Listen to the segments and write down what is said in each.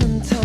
i'm sentimental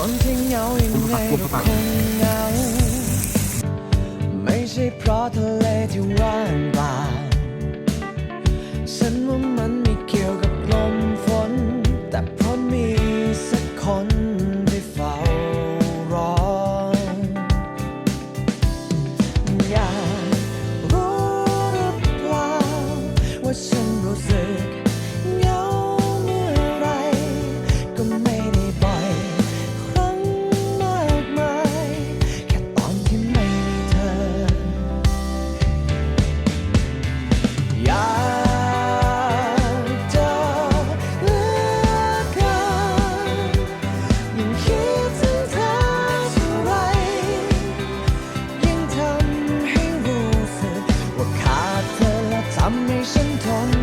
คนที่เหงายังไงก็คงเหงา ไม่ใช่เพราะทะเลที่ว่างเปล่าฉันว่ามันไม่เกี่ยวกับลมฝน แต่เพราะมีสักคนที่เฝ้ารอ อยากรู้หรือเปล่าว่าฉันรู้สึก 完美心动